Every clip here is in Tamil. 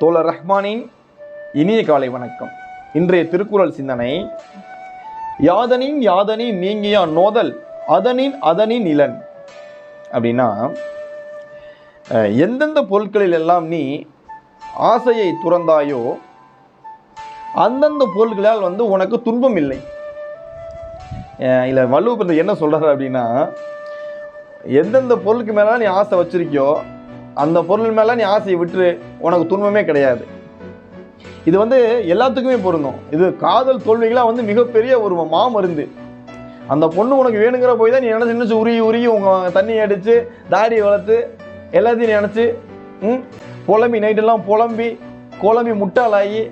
தோழர் ரஹ்மானின் இனிய காலை வணக்கம். இன்றைய திருக்குறள் சிந்தனை யாதனின் யாதனின் நீங்கிய நோதல் அதனின் அதனின் இளன் அப்படின்னா எந்தெந்த பொருட்களில் எல்லாம் நீ ஆசையை துறந்தாயோ அந்தந்த பொருட்களால் வந்து உனக்கு துன்பம் இல்லை. இல்லை வள்ளுவர் என்ன சொல்கிறார் அப்படின்னா எந்தெந்த பொருளுக்கு மேலே நீ ஆசை வச்சிருக்கியோ அந்த பொருள் மேலே நீ ஆசையை விட்டுரு உனக்கு துன்பமே கிடையாது. இது வந்து எல்லாத்துக்குமே பொருந்தும். இது காதல் தோல்விகளாக வந்து மிகப்பெரிய ஒரு மாமருந்து. அந்த பொண்ணு உனக்கு வேணுங்கிற போய் தான் நீ நினச்சி நினச்சி உருகி உருகி உங்கள் தண்ணி அடித்து தாடியை வளர்த்து எல்லாத்தையும் நினச்சி ம் புலம்பி நைட்டெல்லாம் புலம்பி குழம்பி முட்டாளாகி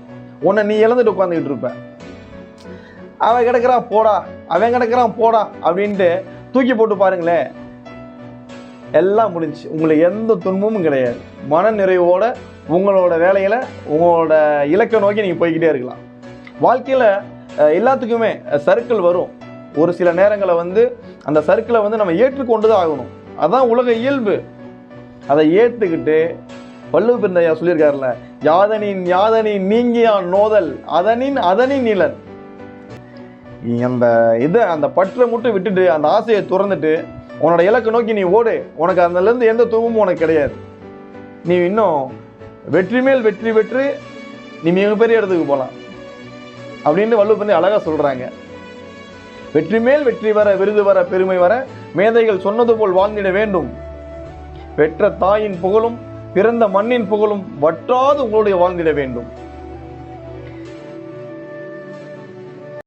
உன்னை நீ இழந்துட்டு உட்காந்துக்கிட்டு இருப்ப. அவன் கிடக்குறான் போடா அவன் கிடக்குறான் போடா அப்படின்ட்டு தூக்கி போட்டு பாருங்களேன். எல்லாம் முடிஞ்சு. உங்களுக்கு எந்த துன்பமும் கிடையாது. மன நிறைவோட உங்களோட வேலையில் உங்களோட இலக்கை நோக்கி நீங்கள் போய்கிட்டே இருக்கலாம். வாழ்க்கையில் எல்லாத்துக்குமே சர்க்கிள் வரும். ஒரு சில நேரங்களில் வந்து அந்த சர்க்கிளை வந்து நம்ம ஏற்றுக்கொண்டு தான் ஆகணும். அதான் உலக இயல்பு. அதை ஏற்றுக்கிட்டு வள்ளுவ பிறந்தையா சொல்லியிருக்காருல்ல யாதனின் யாதனின் நீங்கியான் நோதல் அதனின் அதனின் நிலன் அந்த இதை அந்த பற்றை மட்டும் விட்டுட்டு அந்த ஆசையை துறந்துட்டு உன்னோட இலக்கை நோக்கி நீ ஓடு. உனக்கு அதுலேருந்து எந்த துன்பமும் உனக்கு கிடையாது. நீ இன்னும் வெற்றி மேல் வெற்றி பெற்று நீ மிகப்பெரிய இடத்துக்கு போகலாம் அப்படின்னு வள்ளுவர் பண்ணி அழகாக சொல்கிறாங்க வெற்றி மேல் வெற்றி வர விருது வர பெருமை வர மேதைகள் சொன்னது போல் வாழ்ந்திட வேண்டும். பெற்ற தாயின் புகழும் பிறந்த மண்ணின் புகழும் வற்றாது உங்களுடைய வாழ்ந்திட வேண்டும்.